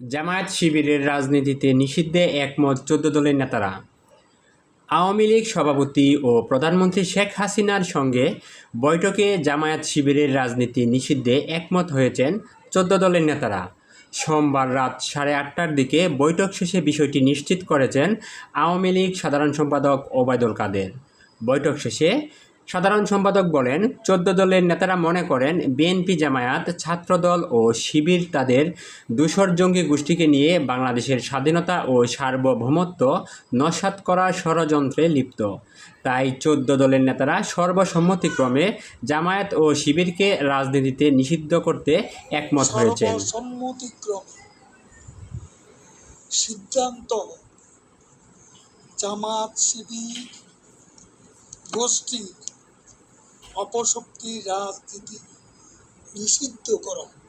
জামায়াত শিবিরের রাজনীতিতে নিষিদ্ধে একমত চোদ্দ দলের নেতারা। আওয়ামী লীগ সভাপতি ও প্রধানমন্ত্রী শেখ হাসিনার সঙ্গে বৈঠকে জামায়াত শিবিরের রাজনীতি নিষিদ্ধে একমত হয়েছেন চোদ্দ দলের নেতারা। সোমবার রাত সাড়ে আটটার দিকে বৈঠক শেষে বিষয়টি নিশ্চিত করেছেন আওয়ামী লীগ সাধারণ সম্পাদক ওবায়দুল কাদের। বৈঠক শেষে সাধারণ সম্পাদক বলেন, চোদ্দ দলের নেতারা মনে করেন, বিএনপি জামায়াত, ছাত্রদল ও শিবির তাদের দূষর জঙ্গি গোষ্ঠীকে নিয়ে বাংলাদেশের স্বাধীনতা ও সার্বভৌমত্ব নস্যাৎ করার ষড়যন্ত্রে লিপ্ত। তাই চোদ্দ দলের নেতারা সর্বসম্মতিক্রমে জামায়াত ও শিবিরকে রাজনীতিতে নিষিদ্ধ করতে একমত সর্বসম্মতিক্রমে সিদ্ধান্ত জামাত শিবির গোষ্ঠীর অপশক্তি রাজনীতি নিষিদ্ধ করা হচ্ছে